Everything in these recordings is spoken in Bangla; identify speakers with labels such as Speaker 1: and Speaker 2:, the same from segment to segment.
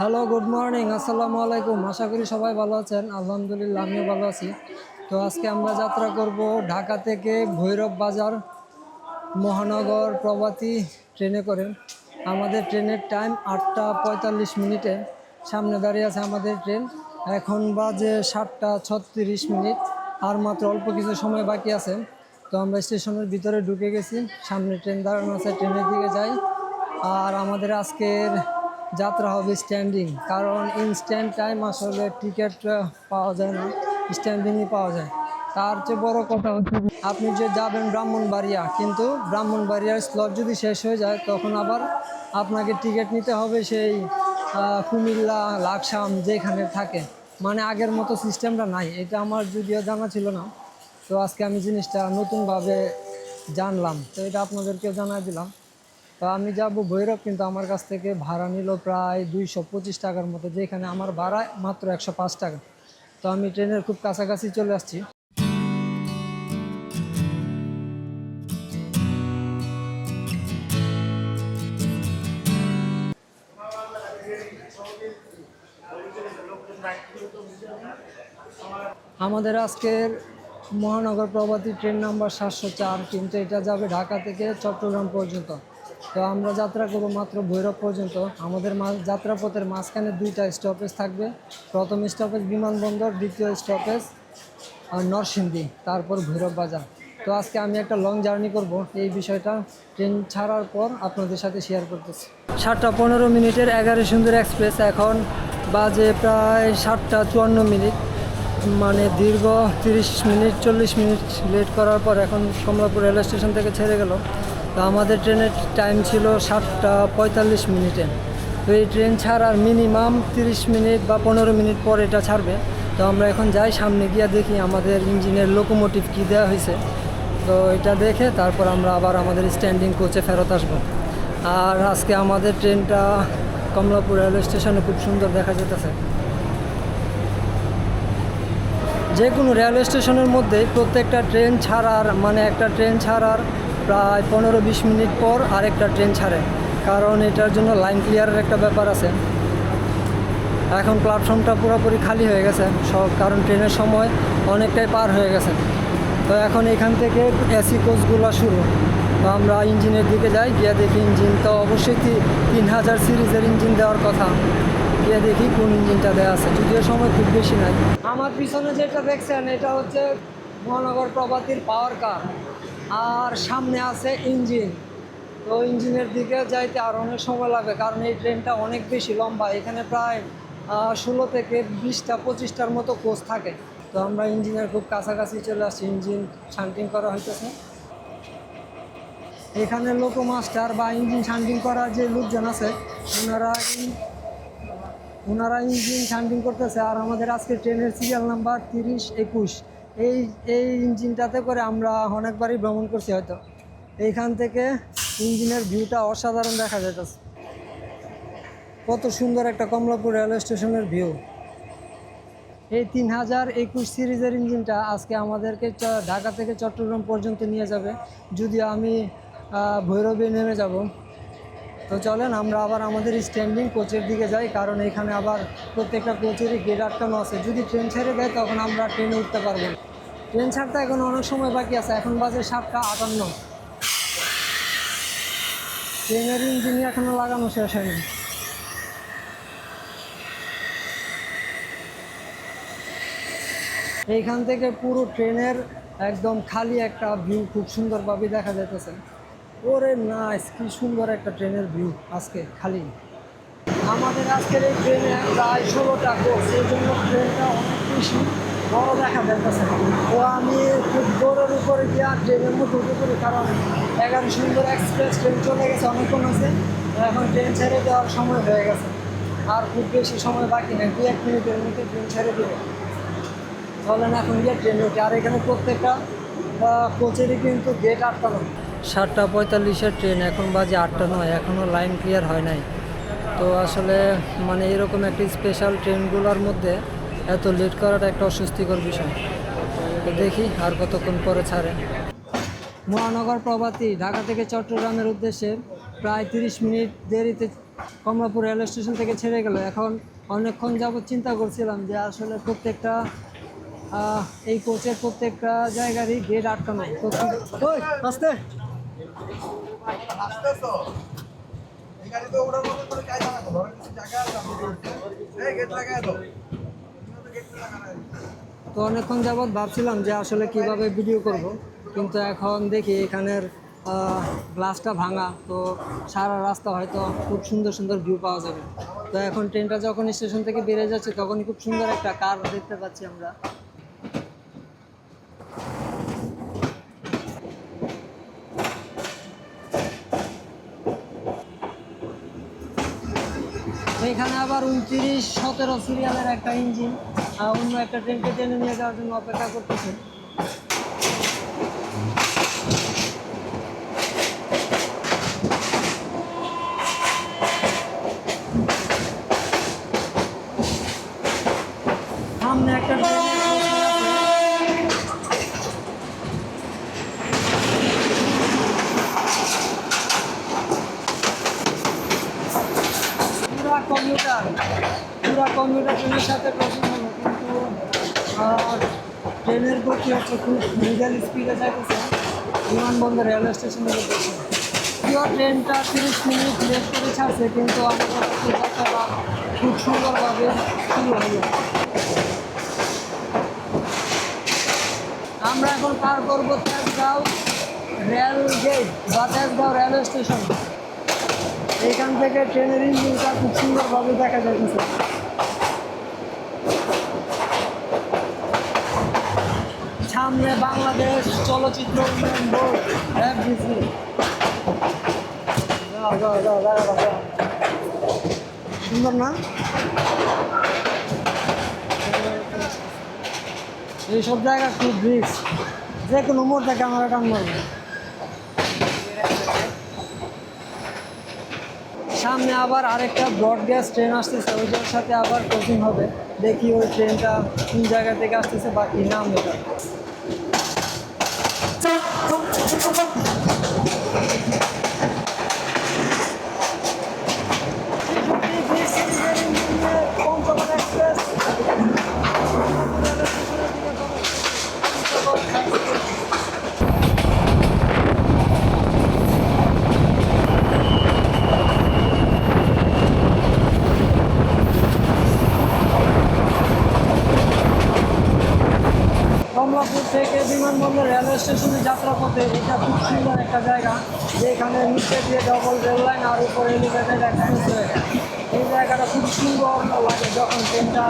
Speaker 1: হ্যালো গুড মর্নিং আসসালামু আলাইকুম আশা করি সবাই ভালো আছেন। আলহামদুলিল্লাহ, আমিও ভালো আছি। তো আজকে আমরা যাত্রা করব ঢাকা থেকে ভৈরব বাজার মহানগর প্রভাতী ট্রেনে করে। আমাদের ট্রেনের টাইম আটটা পঁয়তাল্লিশ মিনিটে। সামনে দাঁড়িয়ে আছে আমাদের ট্রেন। এখন বাজে সাতটা ছত্রিশ মিনিট। আর মাত্র অল্প কিছু সময় বাকি আছে। তো আমরা স্টেশনের ভিতরে ঢুকে গেছি। সামনে ট্রেন দাঁড়ানো আছে, ট্রেনের দিকে যাই। আর আমাদের আজকের যাত্রা হবে স্ট্যান্ডিং কারণ ইনস্ট্যান্ট টাইম আসলে টিকিট পাওয়া যায় না স্ট্যান্ডিংই পাওয়া যায়। তার চেয়ে বড় কথা হচ্ছে আপনি যে যাবেন ব্রাহ্মণবাড়িয়া, কিন্তু ব্রাহ্মণবাড়িয়ার স্লট যদি শেষ হয়ে যায়, তখন আবার আপনাকে টিকিট নিতে হবে সেই কুমিল্লা, লাকসাম যেখানে থাকে। মানে আগের মতো সিস্টেমটা নাই, এটা আমার যদিও জানা ছিল না। তো আজকে আমি জিনিসটা নতুনভাবে জানলাম, তো এটা আপনাদেরকেও জানাই দিলাম। তো আমি যাব ভৈরব, কিন্তু আমার কাছ থেকে ভাড়া নিল প্রায় দুইশো পঁচিশ টাকার মতো, যেখানে আমার ভাড়া মাত্র একশো পাঁচ টাকা। তো আমি ট্রেনের খুব কাছাকাছি চলে আসছি। আমাদের আজকের মহানগর প্রভাতী ট্রেন নাম্বার সাতশো চার, কিন্তু এটা যাবে ঢাকা থেকে চট্টগ্রাম পর্যন্ত। তো আমরা যাত্রা করব মাত্র ভৈরব পর্যন্ত। আমাদের যাত্রাপথের মাঝখানে দুইটা স্টপেজ থাকবে। প্রথম স্টপেজ বিমানবন্দর, দ্বিতীয় স্টপেজ নরসিংদী, তারপর ভৈরব বাজার। তো আজকে আমি একটা লং জার্নি করব এই বিষয়টা। ট্রেন ছাড়ার পর আপনাদের সাথে শেয়ার করতেছি। সাতটা পনেরো মিনিটের এগারো সুন্দর এক্সপ্রেস এখন বাজে প্রায় সাতটা চুয়ান্ন মিনিট। মানে দীর্ঘ তিরিশ মিনিট, চল্লিশ মিনিট লেট করার পর এখন কমলাপুর রেল স্টেশন থেকে ছেড়ে গেল তো আমাদের ট্রেনের টাইম ছিল সাতটা পঁয়তাল্লিশ মিনিটে। তো এই ট্রেন ছাড়ার মিনিমাম তিরিশ মিনিট বা পনেরো মিনিট পর এটা ছাড়বে। তো আমরা এখন যাই সামনে গিয়ে দেখি আমাদের ইঞ্জিনের লোকোমোটিভ কী দেওয়া হয়েছে। তো এটা দেখে তারপর আমরা আবার আমাদের স্ট্যান্ডিং কোচে ফেরত আসব। আর আজকে আমাদের ট্রেনটা কমলাপুর রেলওয়ে স্টেশনে খুব সুন্দর দেখা যেতেছে যে কোনো রেলওয়ে স্টেশনের মধ্যে প্রত্যেকটা ট্রেন ছাড়ার মানে একটা ট্রেন ছাড়ার প্রায় পনেরো বিশ মিনিট পর আরেকটা ট্রেন ছাড়ে। কারণ এটার জন্য লাইন ক্লিয়ারের একটা ব্যাপার আছে। এখন প্ল্যাটফর্মটা পুরোপুরি খালি হয়ে গেছে। সব কারণ ট্রেনের সময় অনেকটাই পার হয়ে গেছে। তো এখন এখান থেকে এসি কোচগুলো শুরু। তো আমরা ইঞ্জিনের দিকে যাই, গিয়ে দেখি ইঞ্জিন তো অবশ্যই তিন হাজার সিরিজের ইঞ্জিন দেওয়ার কথা। গিয়ে দেখি কোন ইঞ্জিনটা দেওয়া আছে। যদিও সময় খুব বেশি নাই। আমার পিছনে যেটা দেখছেন, এটা হচ্ছে মহানগর প্রভাতির পাওয়ার কার। আর সামনে আছে ইঞ্জিন। তো ইঞ্জিনের দিকে যাইতে আর অনেক সময় লাগবে কারণ এই ট্রেনটা অনেক বেশি লম্বা। এখানে প্রায় ষোলো থেকে বিশটা, পঁচিশটার মতো কোচ থাকে। তো আমরা ইঞ্জিনের খুব কাছাকাছি চলে আসছি, ইঞ্জিন শান্টিং করা হইতেছে। এখানে লোকো মাস্টার বা ইঞ্জিন শান্টিং করার যে লোকজন আছে, ওনারা ওনারা ইঞ্জিন শান্টিং করতেছে। আর আমাদের আজকে ট্রেনের সিরিয়াল নাম্বার তিরিশ, একুশ। এই এই ইঞ্জিনটাতে করে আমরা অনেকবারই ভ্রমণ করছি হয়তো। এইখান থেকে ইঞ্জিনের ভিউটা অসাধারণ দেখা যাইতেছে। কত সুন্দর একটা কমলাপুর রেলওয়ে স্টেশনের ভিউ। এই তিন হাজার একুশ সিরিজের ইঞ্জিনটা আজকে আমাদেরকে ঢাকা থেকে চট্টগ্রাম পর্যন্ত নিয়ে যাবে। যদি আমি ভৈরবে নেমে যাব। তো চলেন, আমরা আবার আমাদের স্ট্যান্ডিং কোচের দিকে যাই, কারণ এখানে আবার প্রত্যেকটা কোচেরই গেট আটকানো আছে। যদি ট্রেন ছেড়ে দেয়, তখন আমরা ট্রেনে উঠতে পারব না। ট্রেন ছাড়তে এখন অনেক সময় বাকি আছে, এখন বাজে সাতটা আটান্ন। ট্রেনের ইঞ্জিন এখনও লাগানো শেষ হয়নি। এইখান থেকে পুরো ট্রেনের একদম খালি একটা ভিউ খুব সুন্দরভাবে দেখা যাইতেছে। ওরে নাইস কি সুন্দর একটা ট্রেনের ভিউ আজকে, খালি। আমাদের আজকের এই ট্রেনে প্রায় ষোলোটা কোচ এই জন্য ট্রেনটা অনেক বেশি। বড় দেখা যাইতেছে। ও আমি খুব দৌড়ের উপরে গিয়ে আর ট্রেনের মধ্যে উঠে পড়ি, কারণ এগারো সুন্দর এক্সপ্রেস ট্রেন চলে গেছে, অনেকক্ষণ আছে এখন ট্রেন ছেড়ে দেওয়ার সময় হয়ে গেছে। আর খুব বেশি সময় বাকি নেই দু এক মিনিটের মধ্যে ট্রেন ছেড়ে দেবে। চলেন এখন গিয়ে ট্রেন উঠে। আর এখানে প্রত্যেকটা কোচেরই কিন্তু গেট আটকানো। সাতটা পঁয়তাল্লিশের ট্রেন, এখন বাজে আটটা নয় এখনও লাইন ক্লিয়ার হয় নাই। তো আসলে মানে এরকম একটি স্পেশাল ট্রেনগুলোর মধ্যে এত লেট করাটা একটা অস্বস্তিকর বিষয়। দেখি আর কতক্ষণ পরে ছাড়ে। মহানগর প্রভাতী ঢাকা থেকে চট্টগ্রামের উদ্দেশ্যে প্রায় তিরিশ মিনিট দেরিতে কমলাপুর রেল স্টেশন থেকে ছেড়ে গেল। এখন অনেকক্ষণ যাবৎ চিন্তা করছিলাম যে আসলে প্রত্যেকটা এই কোচের প্রত্যেকটা জায়গারই গেট আটকানো। আস্তে।
Speaker 2: জায়গা
Speaker 1: তো অনেকক্ষণ যাবৎ ভাবছিলাম যে আসলে কীভাবে ভিডিও করব, কিন্তু এখন দেখি এখানের গ্লাসটা ভাঙা, তো সারা রাস্তা হয়তো খুব সুন্দর সুন্দর ভিউ পাওয়া যাবে। তো এখন ট্রেনটা যখন স্টেশন থেকে বেড়ে যাচ্ছে তখন খুব সুন্দর একটা কার দেখতে পাচ্ছি আমরা। এখানে আবার উনত্রিশ, সতেরো সিরিয়ালের একটা ইঞ্জিন অন্য একটা ট্রেনকে টেনে নিয়ে যাওয়ার জন্য অপেক্ষা করতেছে। কম্পিউটার। পুরা কম্পিউটার ট্রেনের সাথে ক্রসিং হলো, কিন্তু ট্রেনের গতি হচ্ছে খুব মিডল স্পিডে যাইতেছে। বিমানবন্দর রেলওয়ে স্টেশনের উদ্দেশ্যে যদিও ট্রেনটা তিরিশ মিনিট লেট করে ছাড়ছে, কিন্তু আমাদের যাত্রাটা খুব সুন্দরভাবে শুরু হলো। আমরা এখন পার করব তেজগাঁও রেল গেট বা তেজগাঁও রেলওয়ে স্টেশন এখান থেকে ট্রেনের ইঞ্জিনটা খুব সুন্দরভাবে দেখা যাচ্ছে সামনে বাংলাদেশ চলচ্চিত্র সুন্দর না? এইসব জায়গা খুব রিস্ক যে কোনো মুহূর্তে ক্যামেরা টান মারবে সামনে আবার আরেকটা ব্রড গ্যাস ট্রেন আসতেছে ওইটার সাথে আবার কোচিং হবে। দেখি ওই ট্রেনটা কোন জায়গা থেকে আসতেছে বা নাম এটা পঞ্চগড় এক্সপ্রেস কমলাপুর থেকে বিমানবন্দর যাত্রা পথে এটা খুব সুন্দর একটা জায়গা যেখানে নিচে দিয়ে ডবল রেল লাইন আর উপরে এলিভেটেড এক্সপ্রেস এই জায়গাটা খুব সুন্দর লাগে যখন ট্রেনটা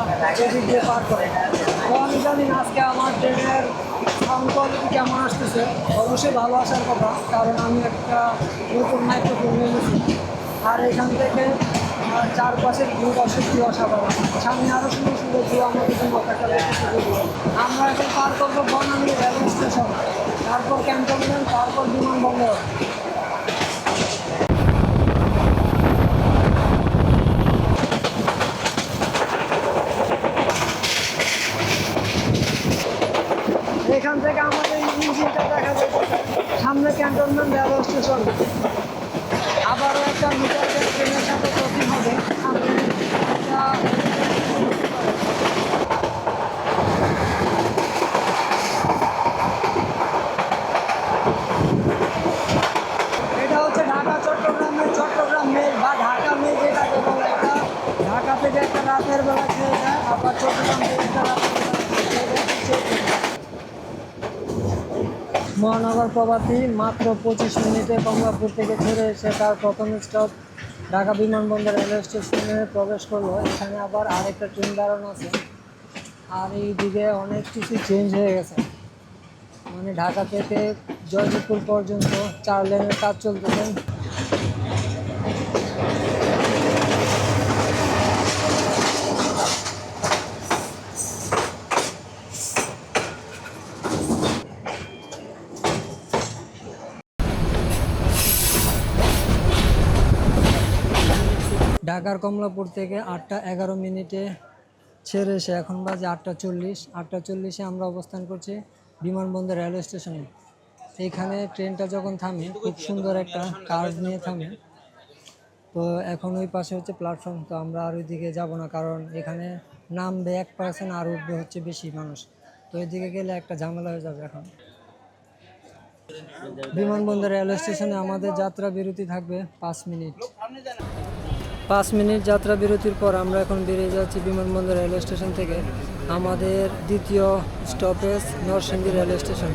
Speaker 1: এদিক দিয়ে পার করে। তো আমি জানি আজকে আমার ট্রেনের সাউন্ড কেমন আসতেছে। অবশ্যই ভালো আসার কথা, কারণ আমি একটা নতুন মাইক্রোফোন আর এখান থেকে আর চারপাশের ভিউ সত্যি অসাধারণ। সামনে আরও সুন্দর সুন্দর ভিউ আমাদের জন্য। আমরা এখন পার করব বনানী রেলওয়ে স্টেশন। তারপর ক্যান্টনমেন্ট, তারপর বিমানবন্দর। এখান থেকে আমাদের ইঞ্জিনটা দেখা যাচ্ছে। সামনে ক্যান্টনমেন্ট রেলওয়ে স্টেশন আবারও একটা মিটার গেজ ট্রেনের সাথে ক্রসিং হবে সামনে একটা এটা হচ্ছে ঢাকা চট্টগ্রামের চট্টগ্রাম মেল বা ঢাকা মেল যেটাকে বলে এটা ঢাকা থেকে একটা রাতের বেলা ছেড়ে যায় আবার চট্টগ্রাম থেকে একটা রাতের বেলা ছেড়ে যায়, ছেড়ে যায়। মহানগর প্রবাসী মাত্র পঁচিশ মিনিটে কমলাপুর থেকে ছেড়ে এসে তার প্রথম স্টপ ঢাকা বিমানবন্দর রেলওয়ে স্টেশনে প্রবেশ করল। এখানে আবার আরেকটা ট্রেন দাঁড়ানো আছে। আর এই দিকে অনেক কিছু চেঞ্জ হয়ে গেছে। মানে ঢাকা থেকে জয়দেবপুর পর্যন্ত চার লেনের কাজ চলতেছে। ঢাকার কমলাপুর থেকে আটটা এগারো মিনিটে ছেড়ে এসে এখন বাজে আটটা চল্লিশ। আটটা চল্লিশে আমরা অবস্থান করছি বিমানবন্দর রেলওয়ে স্টেশনে। এইখানে ট্রেনটা যখন থামে, খুব সুন্দর একটা কার্ভ নিয়ে থামে। তো এখন ওই পাশে হচ্ছে প্ল্যাটফর্ম তো আমরা আর ওইদিকে যাব না কারণ এখানে নামবে এক পার্সেন্ট আর উঠবে হচ্ছে বেশি মানুষ। তো ওইদিকে গেলে একটা ঝামেলা হয়ে যাবে এখন। বিমানবন্দর রেলওয়ে স্টেশনে আমাদের যাত্রা বিরতি থাকবে পাঁচ মিনিট। পাঁচ মিনিট যাত্রা বিরতির পর আমরা এখন বেরিয়ে যাচ্ছি বিমানবন্দর রেলওয়ে স্টেশন থেকে। আমাদের দ্বিতীয় স্টপেজ নরসিংদী রেলওয়ে স্টেশন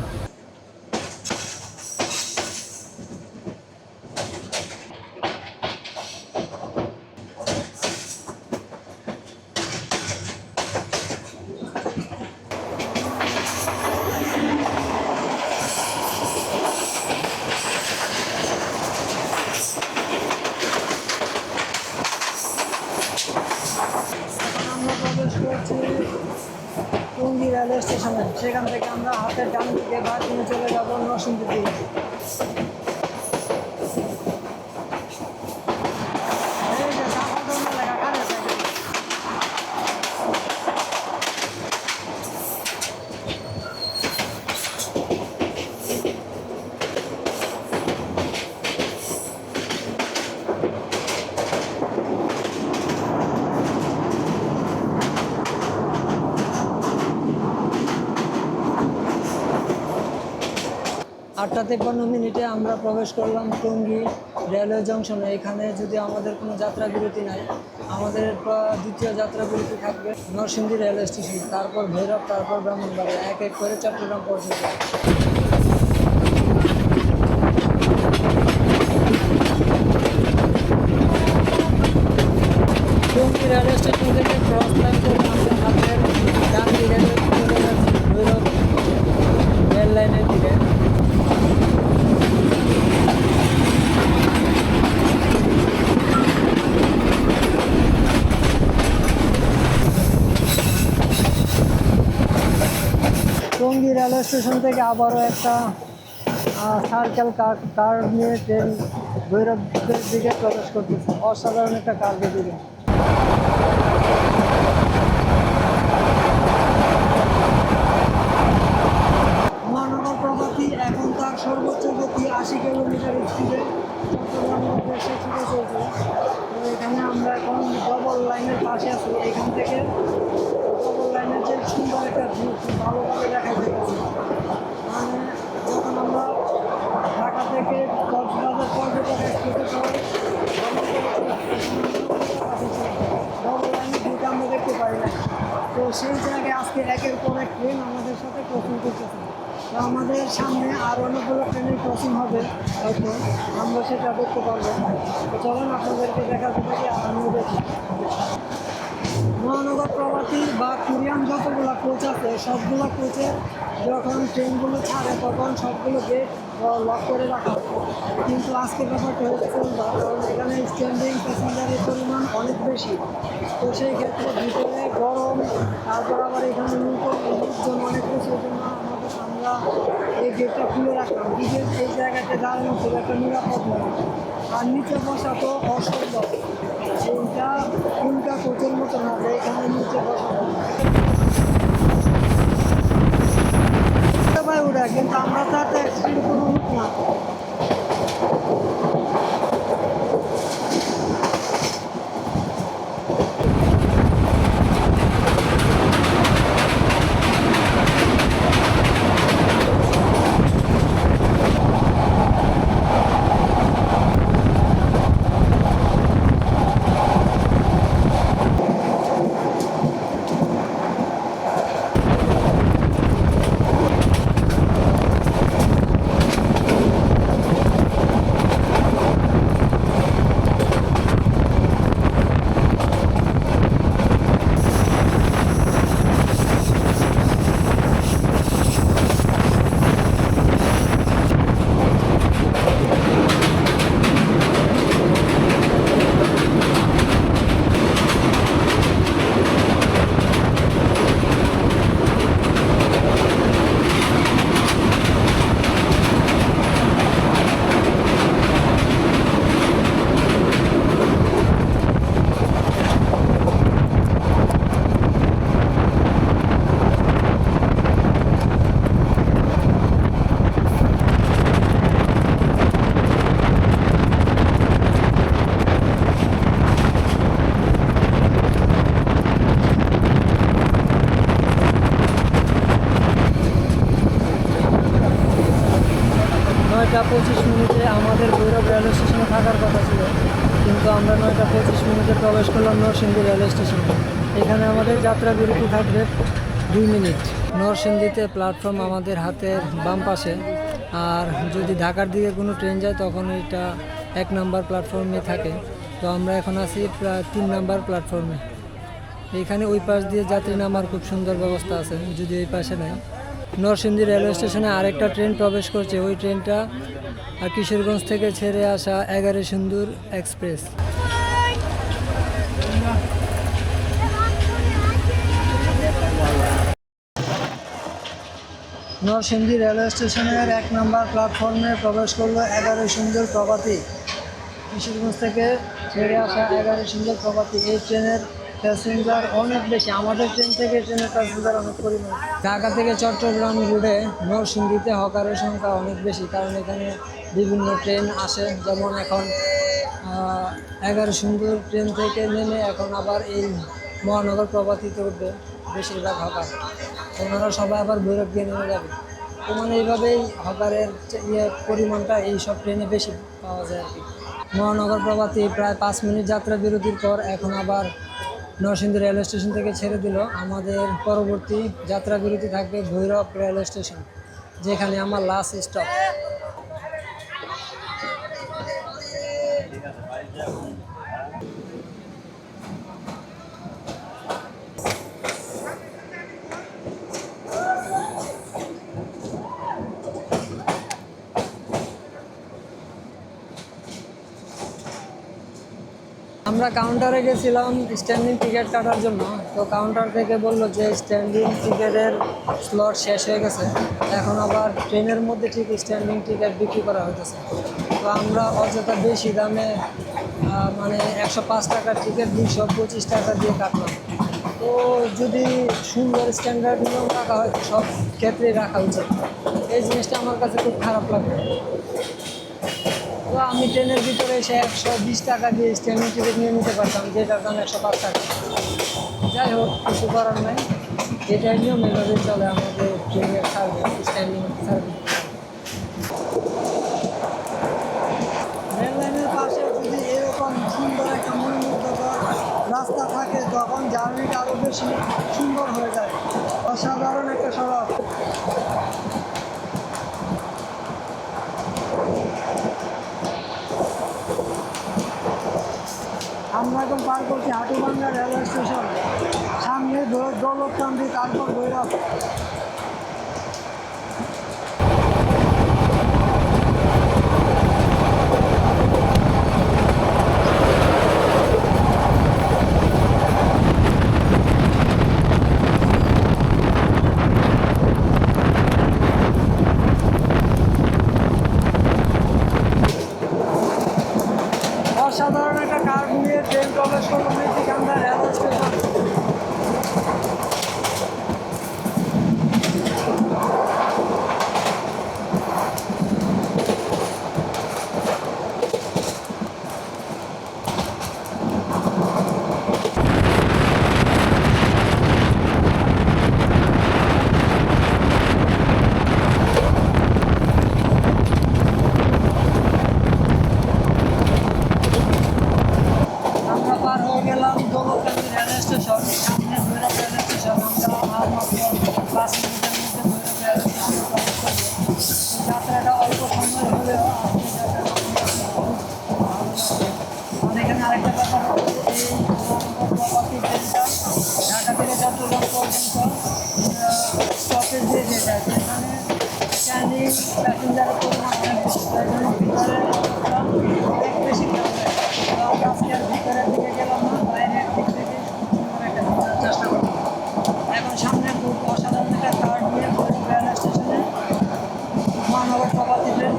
Speaker 1: এখন আমরা প্রবেশ করছি টঙ্গী রেল স্টেশনে। সেখান থেকে আমরা হাতের ডান দিকে বা চলে যাব নরসিংদীর দিকে এই যে চাপাদল লেখা, কানের সাইডে। আটটা তেপ্পান্ন মিনিটে আমরা প্রবেশ করলাম টঙ্গী রেলওয়ে জংশনে। এখানে যদি আমাদের কোনো যাত্রা বিরতি নাই, আমাদের দ্বিতীয় যাত্রা বিরতি থাকবে নরসিংদী রেলওয়ে স্টেশন। তারপর ভৈরব, তারপর ব্রাহ্মণবাড়ি এক এক করে চট্টগ্রাম পর্যন্ত। টঙ্গী রেলওয়ে স্টেশন থেকে ক্রস লাইন করে আমাদের হাতের ডান ভৈরব রেল লাইনের দিকে। টঙ্গী রেলওয়ে স্টেশন থেকে আবারও একটা সার্কেল কার নিয়ে ট্রেন ভৈরবের দিকে প্রবেশ করতেছে। অসাধারণ একটা কার্গের দিকে মহানগর প্রগতি এখন তার সর্বোচ্চ গতি আশি কিলোমিটার স্পিডে উদ্দেশ্যে তো এখানে আমরা এখন লাইনের পাশে এখান থেকে লাইনের যে সুন্দর একটা ভিউ খুব দেখা মানে ঢাকা থেকে লাইনের আমরা দেখতে পারি না। তো সেই জায়গায় আজকে একের পর এক ট্রেন আমাদের সাথে ক্রসিং করতেছে আমাদের সামনে আরও অনেকগুলো ট্রেনের ক্রসিং হবে, হয়তো আমরা সেটা দেখতে পারব। তো চলুন আপনাদেরকে দেখাতে আর আমিও মহানগর প্রভাতী বা কুরিয়ান যতগুলো কোচ আছে, সবগুলো কোচের যখন ট্রেনগুলো ছাড়ে, তখন সবগুলো গেট লক করে রাখা কিন্তু আজকে ব্যাপারটা হচ্ছে কারণ এখানে স্ট্যান্ডিং প্যাসেঞ্জারের পরিমাণ অনেক বেশি। তো সেই ক্ষেত্রে ভিতরে গরম, তারপর আবার এখানে লোক লোকজন, অনেক বেশি জন্য এই গেটটা খুলে রাখলাম। নিজের এই জায়গাতে দাঁড়ানো খুব একটা নিরাপদ নয় আর নিচে বসা তো অসম্ভব। এইটা উল্টা কোচের মতো না যে এখানে নিচে বসা উঠে কিন্তু আমরা তো একটা অ্যাক্সিডেন্ট কোনো না। যাত্রা বিরতি থাকবে দুই মিনিট। নরসিংদীতে প্ল্যাটফর্ম আমাদের হাতের বাম পাশে। আর যদি ঢাকার দিকে কোনো ট্রেন যায়, তখন এটা এক নাম্বার প্ল্যাটফর্মে থাকে। তো আমরা এখন আছি প্রায় তিন নাম্বার প্ল্যাটফর্মে এখানে ওই পাশ দিয়ে যাত্রী নামার খুব সুন্দর ব্যবস্থা আছে, যদি এই পাশে নাই। নরসিংদী রেলওয়ে স্টেশনে আরেকটা ট্রেন প্রবেশ করছে। ওই ট্রেনটা আর কিশোরগঞ্জ থেকে ছেড়ে আসা এগারো সুন্দর এক্সপ্রেস নরসিংদী রেলওয়ে স্টেশনের এক নম্বর প্ল্যাটফর্মে প্রবেশ করল এগারো সুন্দর প্রভাতী কিশোরগঞ্জ থেকে ছেড়ে আসা এগারো সুন্দর প্রভাতী এই ট্রেনের প্যাসেঞ্জার অনেক বেশি। আমাদের ট্রেন থেকে ট্রেনের প্যাসেঞ্জার অনেক পরিমাণ। ঢাকা থেকে চট্টগ্রাম রুটে নরসিংদীতে হকারের সংখ্যা অনেক বেশি, কারণ এখানে বিভিন্ন ট্রেন আসে। যেমন এখন এগারো সুন্দর ট্রেন থেকে নেমে এখন আবার এই মহানগর প্রভাতীতে উঠবে বেশিরভাগ হকার। ওনারা সবাই আবার ভৈরব দিয়ে নেমে যাবে। তো মানে এইভাবেই হকারের ইয়ে পরিমাণটা এই সব ট্রেনে বেশি পাওয়া যায় আর কি। মহানগর প্রভাতী প্রায় পাঁচ মিনিট যাত্রা বিরতির পর এখন আবার নরসিংদী রেলওয়ে স্টেশন থেকে ছেড়ে দিল। আমাদের পরবর্তী যাত্রা বিরতি থাকবে ভৈরব রেলওয়ে স্টেশন, যেখানে আমার লাস্ট স্টপ আমরা কাউন্টারে গেছিলাম স্ট্যান্ডিং টিকিট কাটার জন্য। তো কাউন্টার থেকে বলল যে স্ট্যান্ডিং টিকিটের স্লট শেষ হয়ে গেছে। এখন আবার ট্রেনের মধ্যে ঠিক স্ট্যান্ডিং টিকিট বিক্রি করা হইতেছে। তো আমরা অযথা বেশি দামে মানে একশো পাঁচ টাকার টিকিট দুইশো পঁচিশ টাকা দিয়ে কাটলাম। তো যদি সুন্দর স্ট্যান্ডার্ড নিয়ম রাখা হয়, সব ক্ষেত্রেই রাখা উচিত। এই জিনিসটা আমার কাছে খুব খারাপ লাগে আমি ট্রেনের ভিতরে এসে একশো বিশ টাকা দিয়ে স্ট্যান্ডিং টিকিট নিয়ে নিতে পারতাম যেটার দাম একশো পাঁচ টাকা। যাই হোক, কিছু করার নাই। এটাই নিয়ম, এভাবে চলে আমাদের ট্রেনের সার্ভিস স্ট্যান্ডিং সার্ভিস রেল লাইনের পাশে যদি এরকম সুন্দর একটা রাস্তা থাকে, তখন জার্নিটা আরও বেশি সুন্দর হয়ে যায়। অসাধারণ একটা সড়ক। আমরা এখন পার করছি হাটুবাঙ্গা রেলওয়ে স্টেশন। সামনে দৌলতকান্দি তারপর ভৈরব। প্যাসেঞ্জারের অনেক বেশি ভিতরের দিকে গেলাম না দিক থেকে সুন্দর সামনে খুব অসাধারণ একটা কার্ড নিয়ে ভৈরব স্টেশনে মহানগর প্রপাতি ট্রেন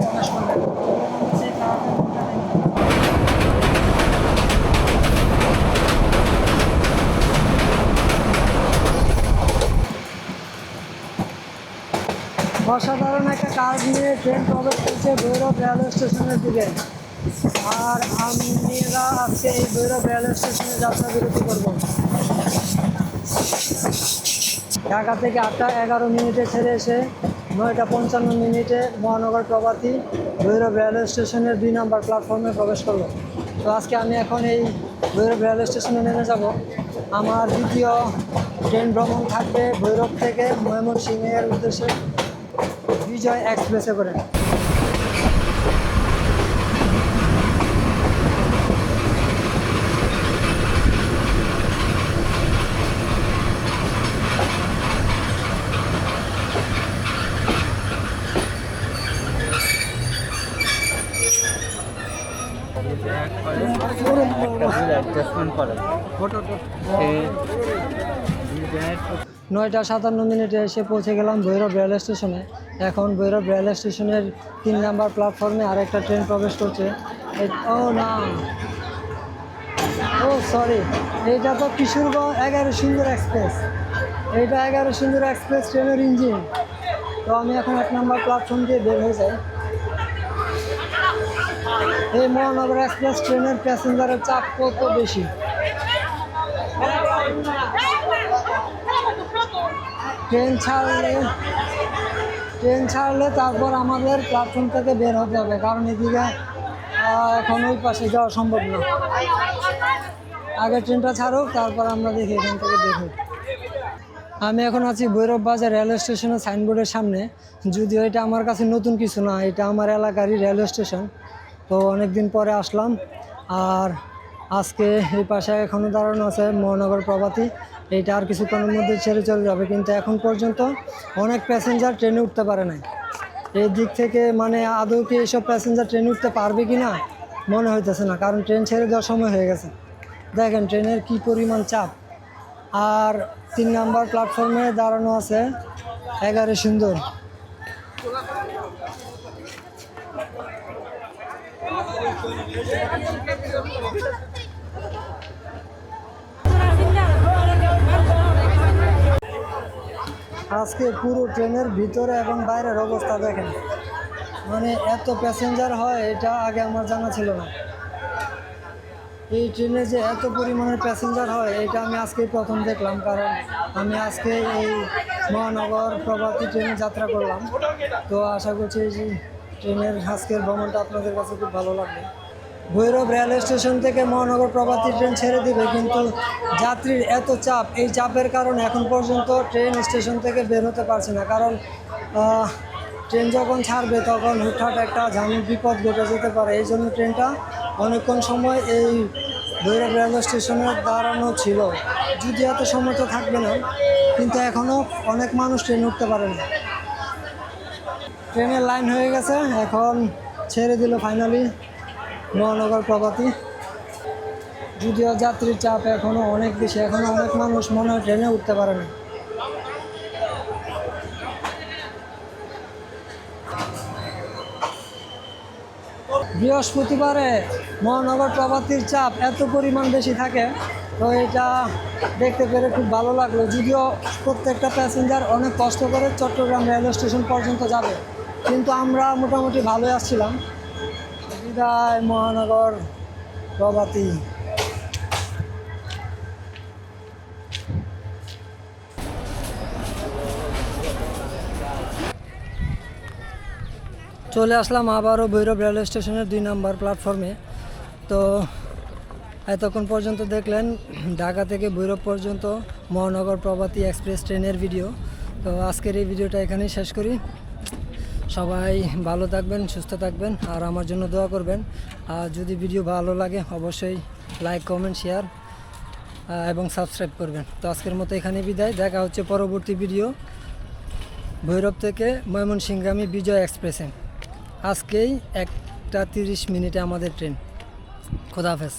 Speaker 1: প্রবেশ কাজ নিয়ে ট্রেন প্রবেশ করছে ভৈরব রেলওয়ে স্টেশনের দিকে। আর আমরা আজকে এই ভৈরব রেলওয়ে স্টেশনে যাত্রা বিরতি করব। ঢাকা থেকে আটটা এগারো মিনিটে ছেড়ে এসে নয়টা পঞ্চান্ন মিনিটে মহানগর প্রভাতী ভৈরব রেলওয়ে স্টেশনের দুই নম্বর প্ল্যাটফর্মে প্রবেশ করল তো আজকে আমি এখন এই ভৈরব রেলওয়ে স্টেশনে নেমে যাব। আমার দ্বিতীয় ট্রেন ভ্রমণ থাকবে ভৈরব থেকে ময়মনসিংহের উদ্দেশ্যে। বিজয় এক্সপ্রেসে করে
Speaker 3: অ্যাডজাস্টমেন্ট করেন
Speaker 1: নয়টা সাতান্ন মিনিটে এসে পৌঁছে গেলাম ভৈরব রেল স্টেশনে। এখন ভৈরব রেল স্টেশনের তিন নাম্বার প্ল্যাটফর্মে আরেকটা ট্রেন প্রবেশ করছে। ও না। ও সরি এইটা তো কিশোরগঞ্জ এগারো সুন্দর এক্সপ্রেস এইটা এগারো সুন্দর এক্সপ্রেস ট্রেনের ইঞ্জিন তো আমি এখন এক নাম্বার প্ল্যাটফর্ম দিয়ে বের হয়ে যাই। এই মহানগর এক্সপ্রেস ট্রেনের প্যাসেঞ্জারের চাপ কত বেশি? ট্রেন ছাড়লে ট্রেন ছাড়লে তারপর আমাদের প্ল্যাটফর্ম থেকে বের হতে হবে। কারণ এদিকে এখন ওই পাশে যাওয়া সম্ভব না। আগে ট্রেনটা ছাড়ুক, তারপর আমরা দেখি এখান থেকে হই। আমি এখন আছি ভৈরব বাজার রেলওয়ে স্টেশনের সাইনবোর্ডের সামনে। যদিও এটা আমার কাছে নতুন কিছু না, এটা আমার এলাকারই রেলওয়ে স্টেশন। তো অনেক দিন পরে আসলাম। আর আজকে এই পাশে এখনও দাঁড়ানো আছে মহানগর প্রভাতী। এইটা আর কিছুক্ষণের মধ্যে ছেড়ে চলে যাবে। কিন্তু এখন পর্যন্ত অনেক প্যাসেঞ্জার ট্রেনে উঠতে পারে নাই। এই দিক থেকে মানে আদৌ কি এইসব প্যাসেঞ্জার ট্রেনে উঠতে পারবে কি না, মনে হইতেছে না। কারণ ট্রেন ছেড়ে দেওয়ার সময় হয়ে গেছে। দেখেন ট্রেনের কি পরিমাণ চাপ। আর তিন নাম্বার প্ল্যাটফর্মে দাঁড়ানো আছে এগারো সুন্দর। আজকে পুরো ট্রেনের ভিতরে এবং বাইরের অবস্থা দেখেন। মানে এত প্যাসেঞ্জার হয়, এটা আগে আমার জানা ছিল না। এই ট্রেনে যে এত পরিমাণের প্যাসেঞ্জার হয়, এটা আমি আজকে প্রথম দেখলাম, কারণ আমি আজকে এই মহানগর প্রভাতী ট্রেনে যাত্রা করলাম। তো আশা করছি এই ট্রেনের আজকের ভ্রমণটা আপনাদের কাছে খুব ভালো লাগবে। ভৈরব রেল স্টেশন থেকে মহানগর প্রভাতী ট্রেন ছেড়ে দিবে, কিন্তু যাত্রীর এত চাপ, এই চাপের কারণে এখন পর্যন্ত ট্রেন স্টেশন থেকে বের হতে পারছে না। কারণ ট্রেন যখন ছাড়বে তখন হুটহাট একটা ঝামেল, বিপদ ঘটে যেতে পারে। এই জন্য ট্রেনটা অনেকক্ষণ সময় এই ভৈরব রেলওয়ে স্টেশনে দাঁড়ানো ছিল। যদি এত সময় তো থাকবে না, কিন্তু এখনও অনেক মানুষ ট্রেনে উঠতে পারে না। ট্রেনের লাইন হয়ে গেছে, এখন ছেড়ে দিল ফাইনালি মহানগর প্রভাতী। যদিও যাত্রীর চাপ এখনও অনেক বেশি এখনও অনেক মানুষ মনে হয় ট্রেনে উঠতে পারে না। বৃহস্পতিবারে মহানগর প্রভাতীর চাপ এত পরিমাণ বেশি থাকে, তো এটা দেখতে পেরে খুব ভালো লাগল। যদিও প্রত্যেকটা প্যাসেঞ্জার অনেক কষ্ট করে চট্টগ্রাম রেলওয়ে স্টেশন পর্যন্ত যাবে, কিন্তু আমরা মোটামুটি ভালোই আসছিলাম। বিদায়, মহানগর প্রভাতী। চলে আসলাম আবারও ভৈরব রেলওয়ে স্টেশনের দুই নম্বর প্ল্যাটফর্মে। তো এতক্ষণ পর্যন্ত দেখলেন ঢাকা থেকে ভৈরব পর্যন্ত মহানগর প্রভাতী এক্সপ্রেস ট্রেনের ভিডিও। তো আজকের এই ভিডিওটা এখানেই শেষ করি। সবাই ভালো থাকবেন, সুস্থ থাকবেন আর আমার জন্য দোয়া করবেন। আর যদি ভিডিও ভালো লাগে, অবশ্যই লাইক কমেন্ট শেয়ার এবং সাবস্ক্রাইব করবেন। তো আজকের মতো এখানে বিদায়। দেখা হচ্ছে পরবর্তী ভিডিও ভৈরব থেকে ময়মনসিংগামী বিজয় এক্সপ্রেসে। আজকেই একটা তিরিশ মিনিটে আমাদের ট্রেন। খোদাহাফেজ